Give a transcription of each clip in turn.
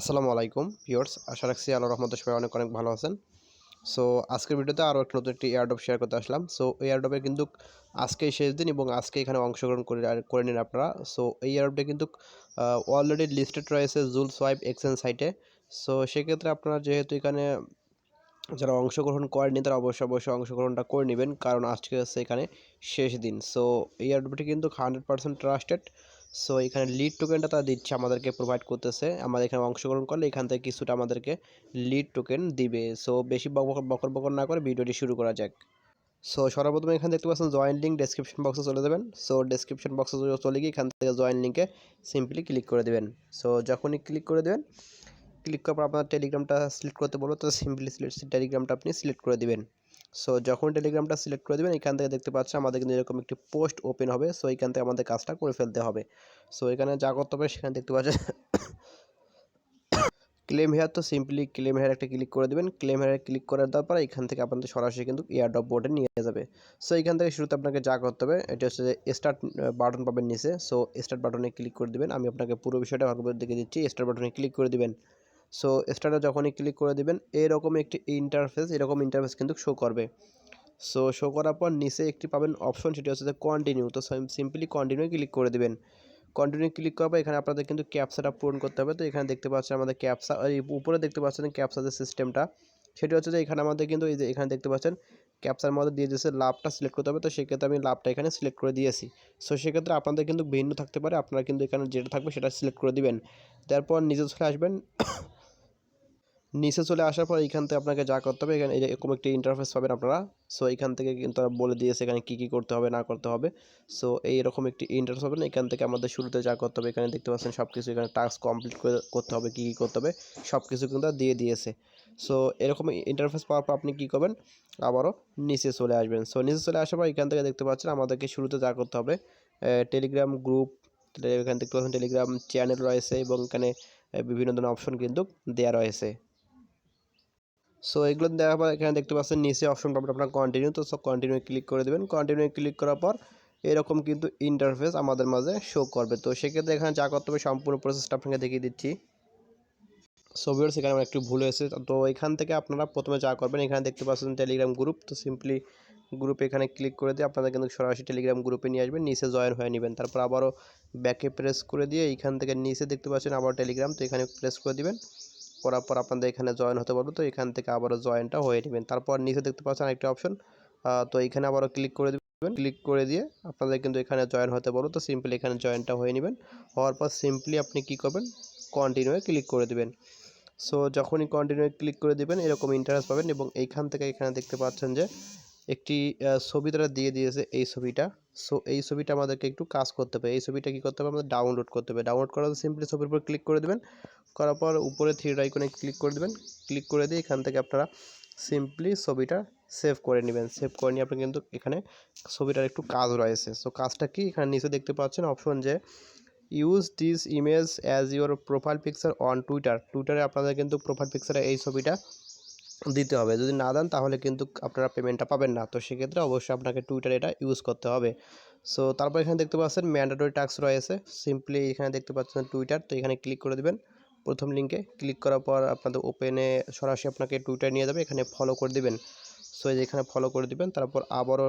আসসালামু আলাইকুম ভিউয়ার্স, আশা রাখছি আল্লাহ রহমতে সবাই অনেক অনেক ভালো আছেন। সো আজকের ভিডিওতে আরও একটা নতুন একটি এয়ারডপ শেয়ার করতে আসলাম। সো এই এয়ারডপে কিন্তু আজকেই শেষ দিন এবং আজকে এখানে অংশগ্রহণ করে করে নিন আপনারা। সো এই এয়ারডপে কিন্তু অলরেডি লিস্টেড রয়েছে জুল সোয়াইপ এক্সচেঞ্জ সাইটে সো সেক্ষেত্রে আপনারা যেহেতু এখানে যারা অংশগ্রহণ করেনি তারা অবশ্যই অবশ্যই অংশগ্রহণটা করে নেবেন। কারণ আজকে হচ্ছে এখানে শেষ দিন। সো এই এয়ারডপটি কিন্তু হান্ড্রেড পার্সেন্ট ট্রাস্টেড সো এখানে লিড টোকেনটা তারা দিচ্ছে, আমাদেরকে প্রোভাইড করতেছে। আমাদের এখানে অংশগ্রহণ করলে এখান থেকে কিছুটা আমাদেরকে লিড টোকেন দিবে। সো বেশি বকর বকর না করে ভিডিওটি শুরু করা যাক। সো সর্বপ্রথমে এখানে দেখতে পাচ্ছেন জয়েন লিঙ্ক ডেসক্রিপশন বক্সে চলে দেবেন সো ডেসক্রিপশন বক্সে চলে গিয়ে এখান থেকে জয়েন লিঙ্কে সিম্পলি ক্লিক করে দেবেন। সো যখনই ক্লিক করে দেবেন ক্লিক করার পর আপনার টেলিগ্রামটা সিলেক্ট করতে বলব, তো সিম্পলি টেলিগ্রামটা আপনি সিলেক্ট করে দিবেন। সো যখন টেলিগ্রামটা সিলেক্ট করে দেবেন, এখান থেকে দেখতে পাচ্ছেন আমাদের কিন্তু এরকম একটি পোস্ট ওপেন হবে। সো এখান থেকে আমাদের কাজটা করে ফেলতে হবে। সো এখানে যা করতে হবে, সেখানে দেখতে পাচ্ছেন ক্লেম হেয়ার তো সিম্পলি ক্লেম হেয়ার একটা ক্লিক করে দেবেন। ক্লেম হেয়ার ক্লিক করার পর এখান থেকে আপনাদের সরাসরি কিন্তু এয়ারড্রপ বোর্ডে নিয়ে যাবে। সো এখান থেকে শুরুতে আপনাকে যা করতে হবে, এটা হচ্ছে যে স্টার্ট বাটন পাবেন নিচে। সো স্টার্ট বাটনে ক্লিক করে দেবেন। আমি আপনাকে পুরো বিষয়টা ভালো দেখে দিচ্ছি। স্টার্ট বাটনে ক্লিক করে দিবেন। সো স্টার্টে যখনই ক্লিক করে দিবেন, এরকম একটি ইন্টারফেস এরকম ইন্টারফেস কিন্তু শো করবে। সো শো করার পর নিচে একটি পাবেন অপশন সেটি হচ্ছে যে কন্টিনিউ তো সিম্পলি কন্টিনিউ ক্লিক করে দেবেন। কন্টিনিউ ক্লিক করার পর এখানে আপনাদের কিন্তু ক্যাপসাটা পূরণ করতে হবে। তো এখানে দেখতে পাচ্ছেন আমাদের ক্যাপসা উপরে দেখতে পাচ্ছেন ক্যাপসা যে সিস্টেমটা সেটি হচ্ছে যে এখানে আমাদের কিন্তু এই যে এখানে দেখতে পাচ্ছেন ক্যাপসার মধ্যে দিয়ে দিয়েছে লাভটা সিলেক্ট করতে হবে। তো সেক্ষেত্রে আমি লাভটা এখানে সিলেক্ট করে দিয়েছি। সো সেক্ষেত্রে আপনাদের কিন্তু ভিন্ন থাকতে পারে। আপনারা কিন্তু এখানে যেটা থাকবে সেটা সিলেক্ট করে দিবেন। তারপর নিজে চলে আসবেন নিচে চলে আসার পর এইখান থেকে আপনাকে যা করতে হবে, এখানে এরকম একটি ইন্টারফেস পাবেন আপনারা। সো এখান থেকে কিন্তু বলে দিয়েছে এখানে কী কী করতে হবে, না করতে হবে। সো এইরকম একটি ইন্টারফেস পাবেন। এখান থেকে আমাদের শুরুতে যা করতে হবে, এখানে দেখতে পাচ্ছেন সব কিছু এখানে টাস্ক কমপ্লিট করতে হবে, কী কী করতে হবে সব কিছু কিন্তু দিয়ে দিয়েছে। সো এরকম ইন্টারফেস পাওয়ার পর আপনি কী করবেন, আবারও নিচে চলে আসবেন। সো নিচে চলে আসার পর এখান থেকে দেখতে পাচ্ছেন আমাদেরকে শুরুতে যা করতে হবে টেলিগ্রাম গ্রুপ এখানে পাচ্ছেন টেলিগ্রাম চ্যানেল রয়েছে এবং এখানে বিভিন্ন ধরনের অপশন কিন্তু দেওয়া রয়েছে। সো এগুলো দেওয়ার পর এখানে দেখতে পাচ্ছেন নিচে অপশন পাবেন আপনার কন্টিনিউ তো সব কন্টিনিউ ক্লিক করে দেবেন। কন্টিনিউ ক্লিক করার পর এরকম কিন্তু ইন্টারফেস আমাদের মাঝে শো করবে। তো সেক্ষেত্রে এখানে যা করতে হবে, সম্পূর্ণ প্রসেসটা আপনাকে দেখিয়ে দিচ্ছি। সো ভিউয়ার্স এখানে আমার একটু ভুল হয়েছে। তো এখান থেকে আপনারা প্রথমে যা করবেন, এখানে দেখতে পাচ্ছেন টেলিগ্রাম গ্রুপ তো সিম্পলি গ্রুপে এখানে ক্লিক করে দিয়ে আপনাদের কিন্তু সরাসরি টেলিগ্রাম গ্রুপে নিয়ে আসবেন, নিচে জয়েন হয়ে নেবেন। তারপর আবারও ব্যাকে প্রেস করে দিয়ে এইখান থেকে নিচে দেখতে পাচ্ছেন আবার টেলিগ্রাম তো এখানে প্রেস করে দিবেন। করার পর আপনাদের এখানে জয়েন হতে পারবে। তো এখান থেকে আবারও জয়েনটা হয়ে নেবেন। তারপর নিচে দেখতে পাচ্ছেন আরেকটা অপশন তো এখানে আবারও ক্লিক করে দেবেন। ক্লিক করে দিয়ে আপনাদের কিন্তু এখানে জয়েন হতে পারব। তো সিম্পলি এখানে জয়েনটা হয়ে নেবেন। হওয়ার পর সিম্পলি আপনি কি করবেন? কন্টিনিউয়ে ক্লিক করে দেবেন। সো যখনই কন্টিনিউ ক্লিক করে দেবেন, এরকম ইন্টারেস্ট পাবেন এবং এইখান থেকে এখানে দেখতে পাচ্ছেন যে একটি ছবি তারা দিয়ে দিয়েছে এই ছবিটা। সো, এই ছবিটা আমাদেরকে একটু কাজ করতে হবে। এই ছবিটা কী করতে হবে? আমাদের ডাউনলোড করতে হবে। ডাউনলোড করার সিম্পলি ছবির উপর ক্লিক করে দেবেন। করার পর উপরে থ্রি আইকনে ক্লিক করে দেবেন। ক্লিক করে দিয়ে এখান থেকে আপনারা সিম্পলি ছবিটা সেভ করে নেবেন। সেভ করে নিয়ে আপনি কিন্তু এখানে ছবিটার একটু কাজ রয়েছে। সো, কাজটা কি? এখানে নিচে দেখতে পাচ্ছেন অপশন যে use this image as your profile picture on Twitter টুইটারে আপনাদের কিন্তু প্রোফাইল পিকচারে এই ছবিটা দিতে হবে। যদি না দেন তাহলে কিন্তু আপনারা পেমেন্টটা পাবেন না। তো সেক্ষেত্রে অবশ্যই আপনাকে টুইটার এটা ইউজ করতে হবে। সো তারপর এখানে দেখতে পাচ্ছেন ম্যান্ডেটরি টাস্ক রয়েছে। সিম্পলি এখানে দেখতে পাচ্ছেন টুইটার তো এখানে ক্লিক করে দেবেন। প্রথম লিঙ্কে ক্লিক করার পর আপনাদের ওপেনে সরাসরি আপনাকে টুইটার নিয়ে যাবে। এখানে ফলো করে দিবেন। সো এখানে ফলো করে দিবেন। তারপর আবারও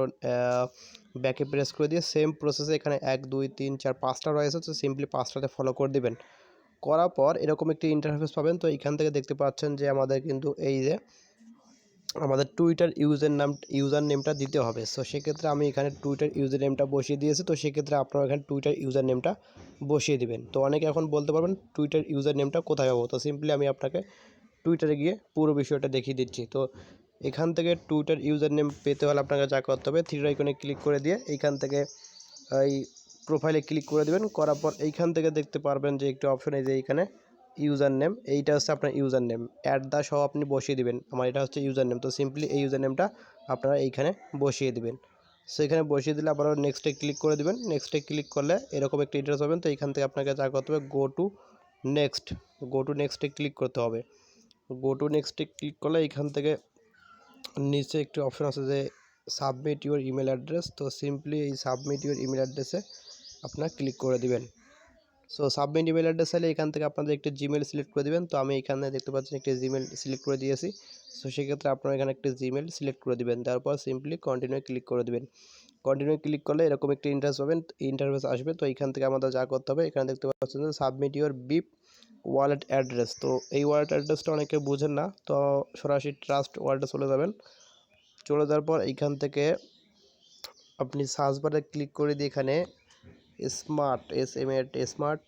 ব্যাকে প্রেস করে দিয়ে সেম প্রসেসে এখানে এক, দুই, তিন, চার, পাঁচটা রয়েছে। তো সিম্পলি পাঁচটাতে ফলো করে দিবেন। করার পর এরকম একটি ইন্টারফেস পাবেন। তো এখান থেকে দেখতে পাচ্ছেন যে আমাদের কিন্তু এই যে আমাদের টুইটার ইউজার নাম ইউজার নেমটা দিতে হবে। সো সেক্ষেত্রে আমি এখানে টুইটার ইউজার নেমটা বসিয়ে দিয়েছি। তো সেক্ষেত্রে আপনারা এখানে টুইটার ইউজার নেমটা বসিয়ে দিবেন। তো অনেকে এখন বলতে পারবেন টুইটার ইউজার নেমটা কোথায় পাবো? তো সিম্পলি আমি আপনাকে টুইটারে গিয়ে পুরো বিষয়টা দেখিয়ে দিচ্ছি। তো এখান থেকে টুইটার ইউজার নেম পেতে হলে আপনাকে যা করতে হবে থ্রি আইকনে ক্লিক করে দিয়ে এখান থেকে এই প্রোফাইলে ক্লিক করে দেবেন, করার পর এইখান থেকে দেখতে পারবেন যে একটি অপশন এই যে এইখানে ইউজার নেম এইটা হচ্ছে আপনার ইউজার নেম অ্যাড দ্য সহ আপনি বসিয়ে দিবেন। আমার এটা হচ্ছে ইউজার নেম তো সিম্পলি এই ইউজার নেমটা আপনারা এইখানে বসিয়ে দিবেন। সো এখানে বসিয়ে দিলে আবার নেক্সটে ক্লিক করে দেবেন। নেক্সটে ক্লিক করলে এরকম একটা ইন্টারেস পাবেন। তো এখান থেকে আপনাকে যা করতে হবে go to next go to নেক্সটে ক্লিক করতে হবে। গো টু নেক্সটে ক্লিক করলে এখান থেকে নিচে একটি অপশন আছে যে সাবমিট ইউর ইমেল অ্যাড্রেস তো সিম্পলি এই সাবমিট ইউর ইমেল অ্যাড্রেসে আপনার ক্লিক করে দিবেন। সো সাবমিট ইমেল অ্যাড্রেস চাইলে এখান থেকে আপনাদের একটি জিমেল সিলেক্ট করে দেবেন। তো আমি এখানে দেখতে পাচ্ছেন একটি জিমেল সিলেক্ট করে দিয়েছি। সো সেক্ষেত্রে আপনারা এখানে একটি জিমেল সিলেক্ট করে দেবেন। তারপর সিম্পলি কন্টিনিউ ক্লিক করে দেবেন। কন্টিনিউ ক্লিক করলে এরকম একটি ইন্টারেস্ট পাবেন। ইন্টারফেস আসবে। তো এইখান থেকে আমাদের যা করতে হবে, এখানে দেখতে পাচ্ছেন submit your BEP wallet address তো এই ওয়ালেট অ্যাড্রেসটা অনেকে বুঝেন না। তো সরাসরি ট্রাস্ট ওয়ালেটে চলে যাবেন। চলে যাওয়ার পর এইখান থেকে আপনি সার্চ বারে ক্লিক করে দিয়ে এখানে smart S M A smart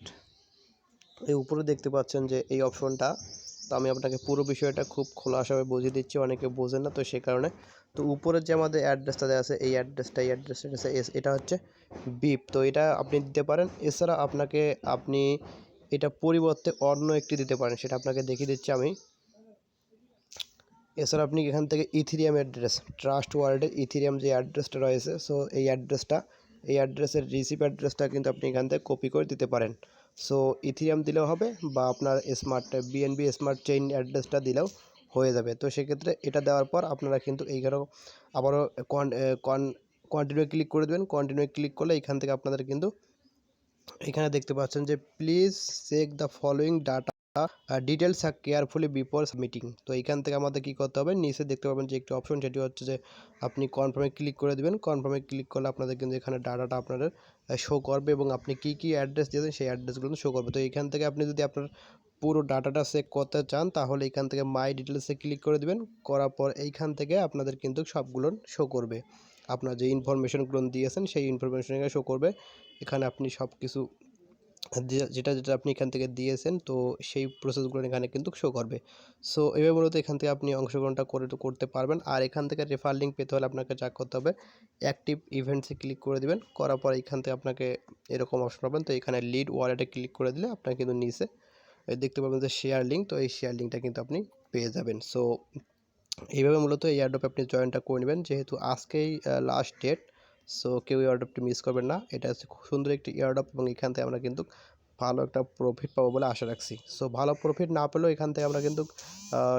এই উপরে দেখতে পাচ্ছেন যে এই অপশনটা তো আমি আপনাকে পুরো বিষয়টা খুব খোলাসাভাবে বুঝিয়ে দিচ্ছি, অনেকে বোঝেন না তো সেই কারণে। তো উপরে যে আমাদের অ্যাড্রেসটা দেওয়া আছে, এই অ্যাড্রেসটা এই অ্যাড্রেসটা এস এটা হচ্ছে বিপ তো এটা আপনি দিতে পারেন, এছাড়া আপনাকে আপনি এটা পরিবর্তে অন্য একটি দিতে পারেন, সেটা আপনাকে দেখিয়ে দিচ্ছি আমি। এছাড়া আপনি এখান থেকে ইথিরিয়াম অ্যাড্রেস ট্রাস্ট ওয়ার্ল্ডের ইথিরিয়াম যে অ্যাড্রেসটা রয়েছে সো এই অ্যাড্রেসটা এই অ্যাড্রেসের রিসিপ অ্যাড্রেসটা কিন্তু আপনি এখান থেকে কপি করে দিতে পারেন। সো ইথিরিয়াম দিলেও হবে বা আপনার স্মার্ট বিএনবি স্মার্ট চেইন অ্যাড্রেসটা দিলেও হয়ে যাবে। তো সেক্ষেত্রে এটা দেওয়ার পর আপনারা কিন্তু এইখানেও আবারও কন কন্টিনিউ ক্লিক করে দেবেন। কন্টিনিউ ক্লিক করলে এখান থেকে আপনাদের কিন্তু এখানে দেখতে পাচ্ছেন যে please check the following data details carefully before meeting তো এইখান থেকে আমাদের কী করতে হবে? নিচে দেখতে পাবেন যে একটি অপশন সেটি হচ্ছে যে আপনি কনফার্মে ক্লিক করে দেবেন। কনফার্মে ক্লিক করলে আপনাদের কিন্তু এখানে ডাটাটা আপনাদের শো করবে এবং আপনি কি কি অ্যাড্রেস দিয়েছেন, সেই অ্যাড্রেসগুলো শো করবে। তো এইখান থেকে আপনি যদি আপনার পুরো ডাটাটা চেক করতে চান, তাহলে এখান থেকে মাই ডিটেলসে ক্লিক করে দেবেন। করার পর এইখান থেকে আপনাদের কিন্তু সবগুলো শো করবে। আপনার যে ইনফরমেশনগুলো দিয়েছেন, সেই ইনফরমেশন শো করবে। এখানে আপনি সব কিছু যেটা যেটা আপনি এখান থেকে দিয়েছেন, তো সেই প্রসেসগুলো এখানে কিন্তু শো করবে। সো এভাবে মূলত এখান থেকে আপনি অংশগ্রহণটা করে, করতে পারবেন। আর এখান থেকে রেফার লিঙ্ক পেতে হলে আপনাকে যা করতে হবে অ্যাক্টিভ ইভেন্টসে ক্লিক করে দেবেন। করার পর এখান থেকে আপনাকে এরকম অপশন পাবেন। তো এখানে লিড ওয়ালেটে ক্লিক করে দিলে আপনার কিন্তু নিচে দেখতে পাবেন যে শেয়ার লিঙ্ক তো এই শেয়ার লিঙ্কটা কিন্তু আপনি পেয়ে যাবেন। সো এইভাবে মূলত এই অ্যাডপে আপনি জয়েনটা করে নেবেন। যেহেতু আজকেই লাস্ট ডেট সো কেউ এয়ারড্রপটি মিস করবেন না। এটা হচ্ছে খুব সুন্দর একটি এয়ারড্রপ এবং এখান থেকে আমরা কিন্তু ভালো একটা প্রফিট পাবো বলে আশা রাখছি। সো ভালো প্রফিট না পেলেও এখান থেকে আমরা কিন্তু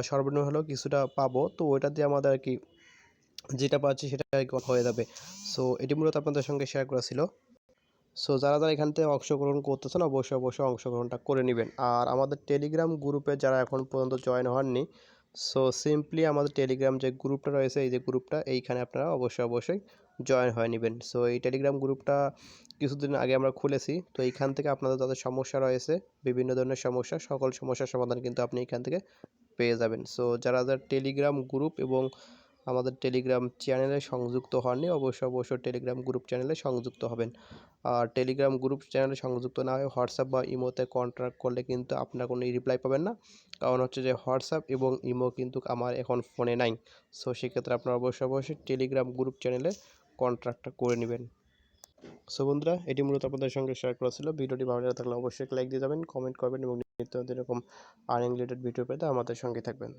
সর্বনিম্ন হলেও কিছুটা পাবো। তো, ওইটা দিয়ে আমাদের আর কি যেটা পাচ্ছি সেটা হয়ে যাবে। সো এটি মূলত আপনাদের সঙ্গে শেয়ার করা ছিল। সো যারা যারা এখান থেকে অংশগ্রহণ করতেছেন অবশ্যই অবশ্যই অংশগ্রহণটা করে নেবেন। আর আমাদের টেলিগ্রাম গ্রুপে যারা এখন পর্যন্ত জয়েন হননি সো সিম্পলি আমাদের টেলিগ্রাম যে গ্রুপটা রয়েছে, এই যে গ্রুপটা এইখানে আপনারা অবশ্যই অবশ্যই জয়েন হয়ে নেবেন। সো এই টেলিগ্রাম গ্রুপটা কিছুদিন আগে আমরা খুলেছি। তো এইখান থেকে আপনাদের যাদের সমস্যা রয়েছে, বিভিন্ন ধরনের সমস্যা, সকল সমস্যার সমাধান কিন্তু আপনি এখান থেকে পেয়ে যাবেন। সো যারা যারা টেলিগ্রাম গ্রুপ এবং আমাদের টেলিগ্রাম চ্যানেলে সংযুক্ত হননি অবশ্যই অবশ্যই টেলিগ্রাম গ্রুপ চ্যানেলে সংযুক্ত হবেন। আর টেলিগ্রাম গ্রুপ চ্যানেলে সংযুক্ত না হয়ে হোয়াটসঅ্যাপ বা ইমোতে কন্ট্যাক্ট করলে কিন্তু আপনার কোনো রিপ্লাই পাবেন না। কারণ হচ্ছে যে হোয়াটসঅ্যাপ এবং ইমো কিন্তু আমার এখন ফোনে নাই। সো সেক্ষেত্রে আপনারা অবশ্যই অবশ্যই টেলিগ্রাম গ্রুপ চ্যানেলে কন্ট্রাক্টটা করে নেবেন। সো বন্ধুরা, এটি মূলত আপনাদের সঙ্গে শেয়ার করা ছিল। ভিডিওটি ভালো থাকলে অবশ্যই লাইক দিয়ে যাবেন কমেন্ট করবেন এবং নিত্য এরকম আর্নিং রিলেটেড ভিডিও পেতে আমাদের সঙ্গে থাকবেন।